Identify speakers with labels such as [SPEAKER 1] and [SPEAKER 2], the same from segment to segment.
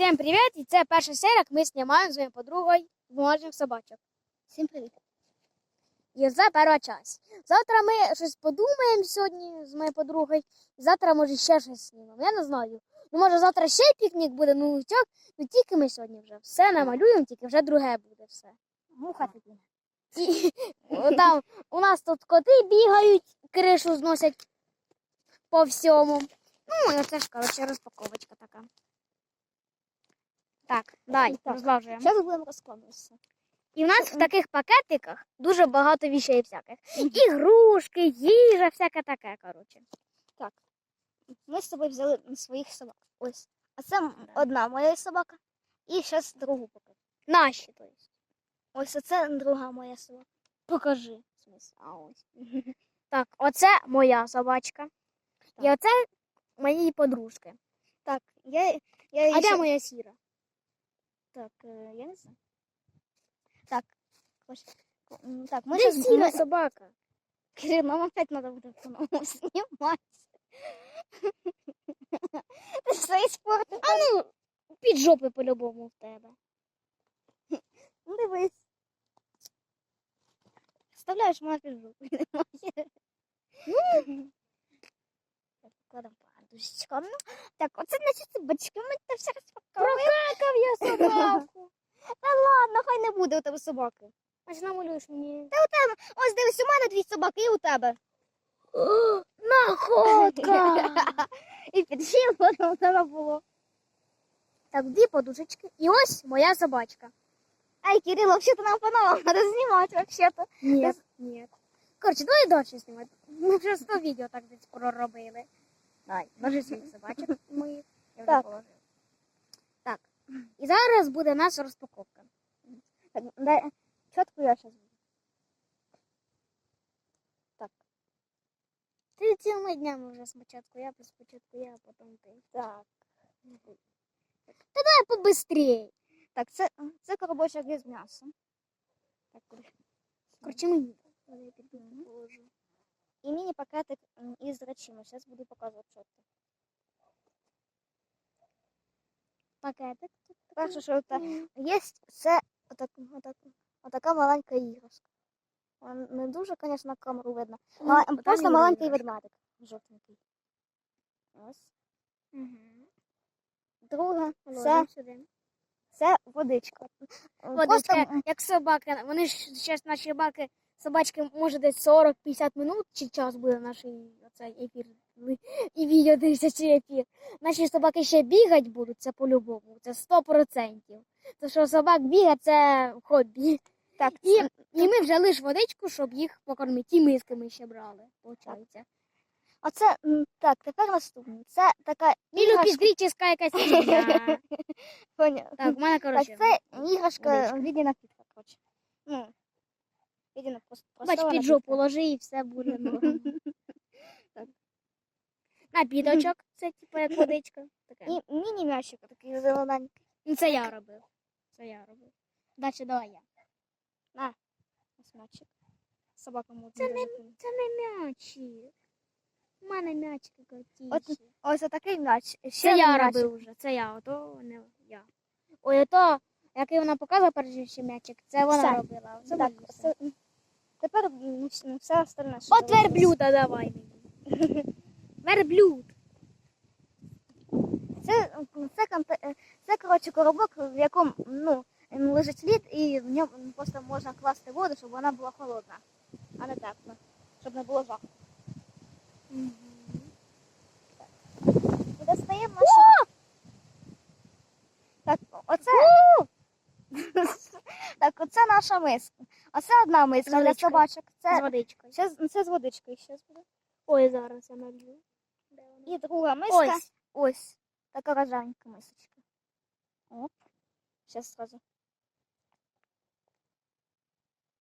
[SPEAKER 1] Всім привіт! І це перша серія, як ми знімаємо з моєю подругою бумажних собачок.
[SPEAKER 2] Всім привіт.
[SPEAKER 1] І це перша часть. Завтра ми щось подумаємо сьогодні з моєю подругою. І завтра, може, ще щось знімемо. Я не знаю. Ну, може, завтра ще пікнік буде, ну тьок, ну тільки ми сьогодні вже все намалюємо, тільки вже друге буде все.
[SPEAKER 2] Муха тобі.
[SPEAKER 1] І там у нас тут коти бігають, кришу зносять по всьому. Ну, і оце ж, коротше, розпаковочка така. Так, дай,
[SPEAKER 2] Так.
[SPEAKER 1] розлажуємо.
[SPEAKER 2] Зараз будемо розкладуватися.
[SPEAKER 1] І в нас в таких пакетиках дуже багато вещей всяких. Ігрушки, їжа, всяке таке, коротше. Так.
[SPEAKER 2] Ми з тобою взяли своїх собак. Ось. А це одна моя собака. І зараз другу покажу.
[SPEAKER 1] Наші, то есть.
[SPEAKER 2] Ось оце друга моя собака.
[SPEAKER 1] Покажи.
[SPEAKER 2] А ось.
[SPEAKER 1] Так, оце моя собачка. І оце мої подружки.
[SPEAKER 2] Так, я, я
[SPEAKER 1] А де моя сіра?
[SPEAKER 2] Так, е, я не знаю. Так. Ось. Так,
[SPEAKER 1] Де
[SPEAKER 2] зараз...
[SPEAKER 1] сіра собака?
[SPEAKER 2] Кирил, нам опять треба буде по-новому. Ти все іспортив.
[SPEAKER 1] А ну, під жопи по-любому в тебе.
[SPEAKER 2] Ну, дивись. Вставляєш мене під жопу. Так, Покладемо подушечку. Ну, так, оце значить батьки ми це все розпаковуємо.
[SPEAKER 1] Прокакав я собаку.
[SPEAKER 2] Та ладно, хай не буде у тебе собаки.
[SPEAKER 1] Аж намалюєш мені.
[SPEAKER 2] Ось дивись, у мене дві собаки і у тебе.
[SPEAKER 1] Находка!
[SPEAKER 2] І під животом у тебе було.
[SPEAKER 1] Так, дві подушечки. І ось моя собачка.
[SPEAKER 2] Ай, Кирило, взагалі нам по-новому треба знімати, взагалі-то.
[SPEAKER 1] Ні, ні. Коротше, давай далі знімати. Ми вже 100 відео так десь проробили. Давай, ложи своїх собачок моїх. Я вже
[SPEAKER 2] Так.
[SPEAKER 1] положила. Так. І зараз буде наша розпаковка.
[SPEAKER 2] Так, дай, чітко я зараз буду. Так.
[SPEAKER 1] Ти цілими днями вже спочатку я, спочатку я, а потім ти.
[SPEAKER 2] Так.
[SPEAKER 1] Давай побистрій.
[SPEAKER 2] Так, це, це коробочок із м'ясом. Так,
[SPEAKER 1] Коротше, мені. дай. Я піду положу.
[SPEAKER 2] І міні-пакетик із речима. Зараз буду показувати, це.
[SPEAKER 1] Пакетик.
[SPEAKER 2] Перше, що це є, це отак, отак, отака маленька іграшка. Не дуже, звісно, камеру видно.
[SPEAKER 1] Ну,
[SPEAKER 2] Мала- Просто маленький ведмедик. Жовтенький. Ось.
[SPEAKER 1] Мгм.
[SPEAKER 2] Друге, це, це водичка.
[SPEAKER 1] Водичка,
[SPEAKER 2] Просто,
[SPEAKER 1] як собаки. Вони ж зараз наші собаки, собачки, може десь 40-50 минут чи час буде наш оцей ефір. І відео дивиться чи ефір. Наші собаки ще бігати будуть, це по-любому. Це 100%. То що собак бігає, це хобі.
[SPEAKER 2] так,
[SPEAKER 1] І,
[SPEAKER 2] це-
[SPEAKER 1] і ми вже лиш водичку, щоб їх покормити. І миски ми ще брали, виходить.
[SPEAKER 2] оце, так, тепер наступне. Це така іграшка.
[SPEAKER 1] Якась.
[SPEAKER 2] Поня-
[SPEAKER 1] Так, в мене,
[SPEAKER 2] Так,
[SPEAKER 1] коротше.
[SPEAKER 2] це іграшка віді напітка, коротше. Ну, віді
[SPEAKER 1] Бач, під жопу ложи і все буде норм.
[SPEAKER 2] Так.
[SPEAKER 1] Напіточок, це типу як водичка.
[SPEAKER 2] І міні-м'ячик такий зелененький.
[SPEAKER 1] Ну, це я робив. Це я робив. Далі давай я.
[SPEAKER 2] Ось м'ячик. Собака може.
[SPEAKER 1] Це не, це не м'ячик. У мене м'ячик котіші.
[SPEAKER 2] Ось отакий м'яч. Ще
[SPEAKER 1] Це я
[SPEAKER 2] м'ячик.
[SPEAKER 1] робив вже. Це я, ото не я. Ой, ото, який вона показувала перший м'ячик, це вона
[SPEAKER 2] Все.
[SPEAKER 1] робила. Це
[SPEAKER 2] Так,
[SPEAKER 1] все.
[SPEAKER 2] це, тепер м, вс- все остальне. що
[SPEAKER 1] От верблюда давай мені. Верблюд.
[SPEAKER 2] Це, м, це, конте- е, це коротше, коробок, в якому ну, м, лежить лід, і в ньому просто можна класти воду, щоб вона була холодна, а не тепла, щоб не було жаху. Достаємо нашу... Так, оце... наша миска. Оце одна миска для собачок.
[SPEAKER 1] З
[SPEAKER 2] Це,
[SPEAKER 1] водичкою.
[SPEAKER 2] це, це з водичкою ще буде.
[SPEAKER 1] Ой, зараз я налью.
[SPEAKER 2] І друга миска.
[SPEAKER 1] Ось.
[SPEAKER 2] Ось. Така рожевенька мисочка. Оп. Зараз сразу.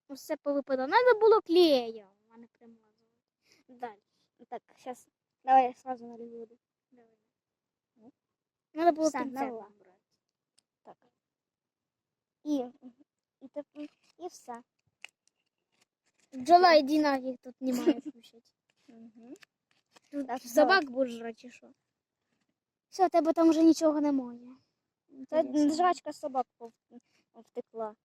[SPEAKER 1] Все повипадало. Надо було клеєм, а не примазувати. Далі.
[SPEAKER 2] Так, зараз. Давай я сразу налью воду.
[SPEAKER 1] Давай. Надо було кінцем брати.
[SPEAKER 2] Так. І, і, теп- і все.
[SPEAKER 1] Бджола, іди нафіг, тут немає кушать.
[SPEAKER 2] Угу.
[SPEAKER 1] Тут
[SPEAKER 2] Так,
[SPEAKER 1] собак будеш жрати, чи що? Все, в тебе там вже нічого немає. Інтересно.
[SPEAKER 2] жрачка собак пов- втекла.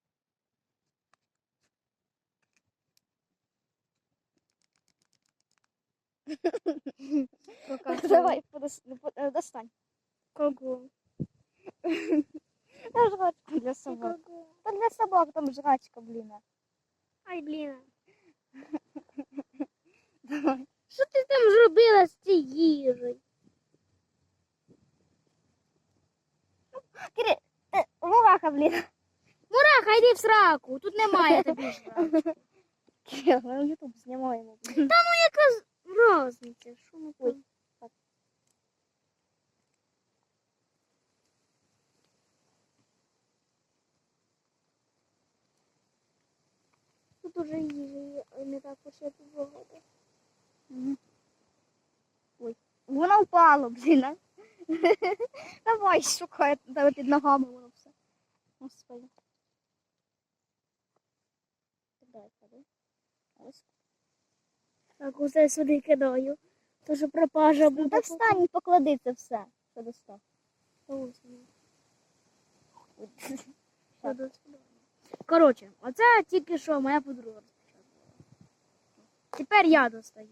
[SPEAKER 2] Давай, подос- по- е, достань.
[SPEAKER 1] Кого?
[SPEAKER 2] Та жрачка для собак. Та для собак там жрачка, блін.
[SPEAKER 1] Ай, блін.
[SPEAKER 2] Давай.
[SPEAKER 1] Що ти там зробила з цією їжею?
[SPEAKER 2] Кирі, е, мураха, блін.
[SPEAKER 1] Мураха, йди в сраку, тут немає тобі жрати.
[SPEAKER 2] Кирил, ми в Ютуб знімаємо. блін.
[SPEAKER 1] Яка з- розниця? Що ми там? Тут уже їжі не так як багато.
[SPEAKER 2] Ой, воно впало, блін. а. Давай, шукай, тебе під ногами воно все. Господи. Дай, ходи. Ось.
[SPEAKER 1] Так, усе сюди кидаю. То що пропажа буде.
[SPEAKER 2] та встань і поклади це все. Що достав.
[SPEAKER 1] Ось воно. Що до сюди. Коротше, оце тільки що моя подруга розпочала. Тепер я достаю.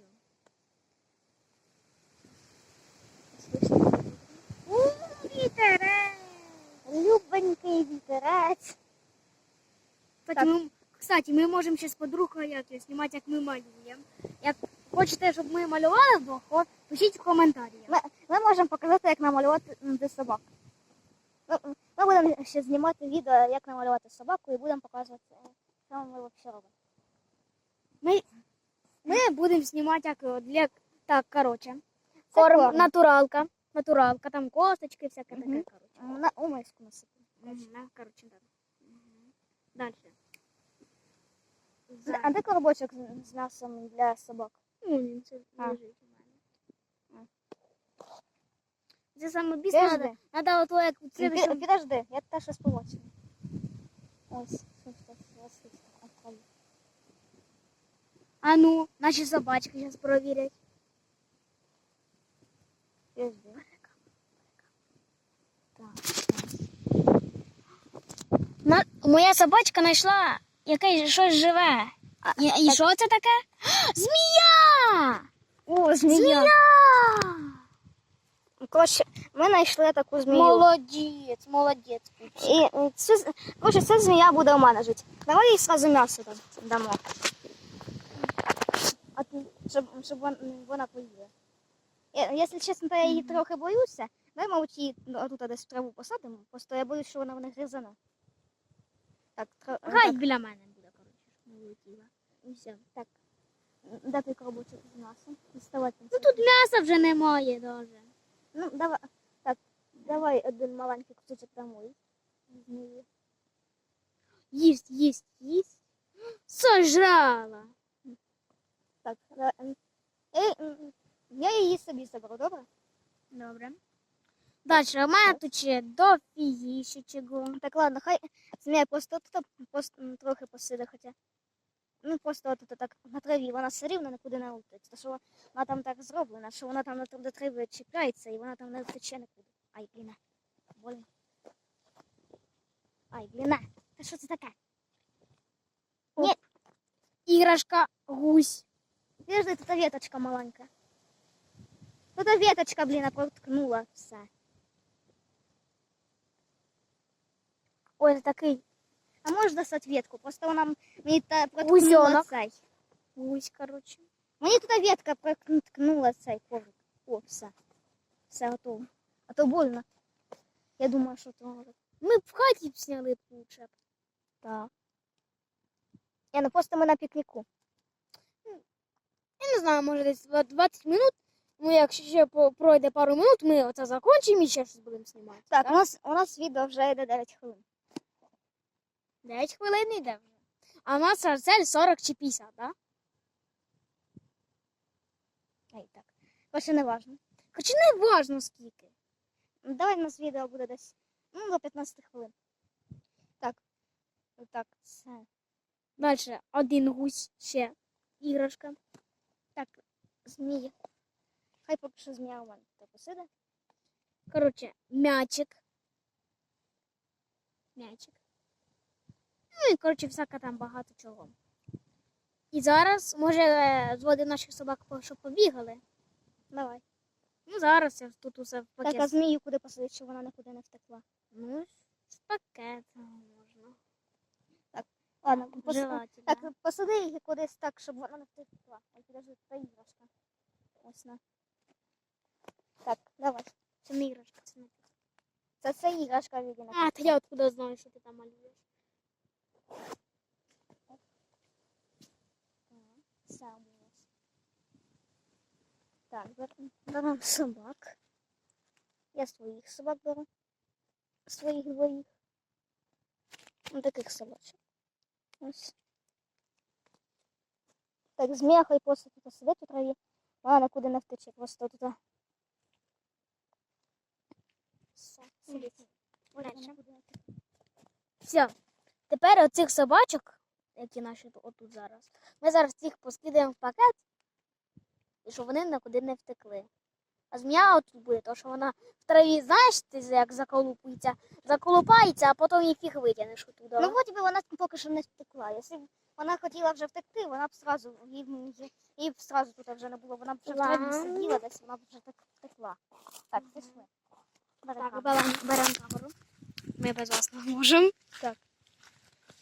[SPEAKER 1] У, вітерець!
[SPEAKER 2] Любенький вітерець.
[SPEAKER 1] Кстати, ми, кстати, ми можемо ще з подругою як його знімати, як ми малюємо. Як хочете, щоб ми малювали вдвох, пишіть в коментарях.
[SPEAKER 2] Ми, ми можемо показати, як намалювати собак. Ми, ми будемо ще знімати відео, як намалювати собаку, і будемо показувати, що ми взагалі робимо.
[SPEAKER 1] Ми, ми будемо знімати як для. Так, коротше. Корм,
[SPEAKER 2] корм.
[SPEAKER 1] натуралка. Натуралка, там косточки, всяке таке,
[SPEAKER 2] Мгм.
[SPEAKER 1] коротше.
[SPEAKER 2] На умиску насипемо.
[SPEAKER 1] Мгм, да, коротше, так. Далі.
[SPEAKER 2] А де коробочок з, з м'ясом для собак?
[SPEAKER 1] Ну, він це лежить Це саме більше треба,
[SPEAKER 2] Підожди.
[SPEAKER 1] треба ото як у
[SPEAKER 2] Пі-
[SPEAKER 1] слідчому-
[SPEAKER 2] Підожди, я теж щось побачила. Ось, ось, ось, ось, ось, ось.
[SPEAKER 1] А ну, наші собачки зараз провірять.
[SPEAKER 2] Підожди.
[SPEAKER 1] На... Моя собачка знайшла якесь щось живе. І, і що це таке? Змія!
[SPEAKER 2] О, змія. Коротше, ми знайшли таку змію.
[SPEAKER 1] Молодець, молодець.
[SPEAKER 2] І цю, коротше, ця змія буде у мене жити. Давай їй сразу м'ясо там дамо. А ти, щоб, щоб вона поїла. Якщо чесно, то я її трохи боюся. Давай, мабуть, її тут десь в траву посадимо. Просто я боюсь, що вона мене гризане. Так.
[SPEAKER 1] Хай
[SPEAKER 2] так,
[SPEAKER 1] біля мене буде, коротше. І все.
[SPEAKER 2] так. Де той коробочок з м'ясом?
[SPEAKER 1] Ну тут м'яса вже немає даже.
[SPEAKER 2] Ну, давай, так, давай один маленький кусочок домой. Змії.
[SPEAKER 1] Їсть, їсть, їсть. Сожрала.
[SPEAKER 2] Так, давай. ем, е, м, я її собі заберу, добре?
[SPEAKER 1] Добре. Далі, у мене тут ще дофігіше чого.
[SPEAKER 2] Так, ладно, хай змія просто тут просто, м, трохи посиде, хоча. Ну, просто тут так на траві, вона все рівно нікуди не летить. Тому що вона там так зроблена, що вона там на тр- до трави чіпляється і вона там не втече нікуди. Ай, бліна. Больно. Ай, бліна. Та що це таке?
[SPEAKER 1] Іграшка гусь.
[SPEAKER 2] Подожди, тут веточка маленька. Тут веточка, блін, проткнула все.
[SPEAKER 1] Ось такий
[SPEAKER 2] А можеш достати ветку? Просто вона м- мені та проткнула
[SPEAKER 1] Гузьонок.
[SPEAKER 2] цей.
[SPEAKER 1] гусь, коротше.
[SPEAKER 2] Мені тут ветка проткнула цей коврик. О, все. Все готово. А то больно. Я думаю, що то
[SPEAKER 1] Ми б в хаті б сняли б лучше. б.
[SPEAKER 2] так. Я ну просто ми на пікніку.
[SPEAKER 1] Я не знаю, може десь два- 20 минут. Ну, якщо ще по- пройде пару минут, ми оце закінчимо і ще щось будемо знімати.
[SPEAKER 2] Так, у нас у нас відео вже йде 9 хвилин.
[SPEAKER 1] 9 хвилин йде вже. А у нас цель 40 чи 50, так?
[SPEAKER 2] Ай, так. Більше не важно.
[SPEAKER 1] Хоча не важно скільки.
[SPEAKER 2] Ну, Давай у нас відео буде десь ну, до 15 хвилин. Так. Так, все.
[SPEAKER 1] Далі один гусь ще іграшка.
[SPEAKER 2] Так, змія. Хай поки що змія у мене тут посиде.
[SPEAKER 1] Коротше, м'ячик. м'ячик. Ну і, коротше, всяке там багато чого. І зараз, може, е, зводимо наших собак, щоб побігали.
[SPEAKER 2] Давай.
[SPEAKER 1] Ну, зараз я тут усе в
[SPEAKER 2] Так, а змію куди посадити, щоб вона нікуди не втекла.
[SPEAKER 1] Ну, з пакетом можна.
[SPEAKER 2] Так, Ладно, пос...
[SPEAKER 1] Желательно.
[SPEAKER 2] так, посади її кудись так, щоб вона не втекла. Ой, подожди, та іграшка. Ось на. Так, давай.
[SPEAKER 1] Це не іграшка, це не
[SPEAKER 2] Це це іграшка Віді
[SPEAKER 1] А, та я откуда знаю, що ти там малюєш.
[SPEAKER 2] Сам у нас. Так, бер- беремо собак. Я своїх собак беру. Своїх двоїх. Ну, таких собачок. Ось. Так, змія хай просто тут сидить у траві. Вона нікуди не втече, просто тут. Все, сидить.
[SPEAKER 1] Все. Тепер оцих собачок, які наші отут зараз, ми зараз їх поскидаємо в пакет, і щоб вони нікуди не втекли. А змія отут буде, тому що вона в траві, знаєш, ти як заколупується, заколупається, а потім їх фіг витягнеш оттуда.
[SPEAKER 2] Ну, вроді би вона поки що не втекла. Якщо б вона хотіла вже втекти, вона б сразу, б- їй б сразу тут вже не було. Вона б вже в траві
[SPEAKER 1] Ладно.
[SPEAKER 2] сиділа десь, вона б вже так втекла. Так, пішли.
[SPEAKER 1] Так,
[SPEAKER 2] камеру.
[SPEAKER 1] беремо берем камеру. Ми без вас не можемо.
[SPEAKER 2] Так.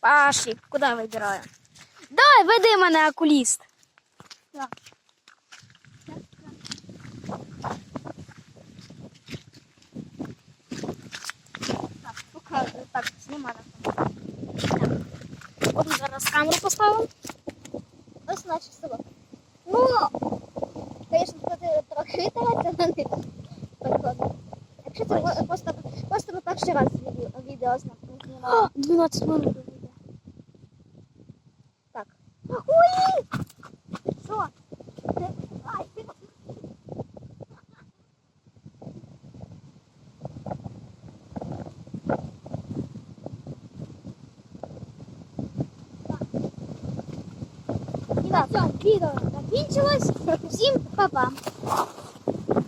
[SPEAKER 1] Паші, куди вибираємо? Давай, веди мене окуліст.
[SPEAKER 2] Так, показуй. Так, знімай на камеру.
[SPEAKER 1] От зараз камеру поставимо.
[SPEAKER 2] Ось наші собаки. Ну, звісно, коли трохи вони так ладно. Якщо ви- просто, просто ми перший раз відео, знімаємо.
[SPEAKER 1] 12 минут буде.
[SPEAKER 2] Так. Ой! Що? Ти- Ай, ти-
[SPEAKER 1] І на цьому відео закінчилось. Всім па-па.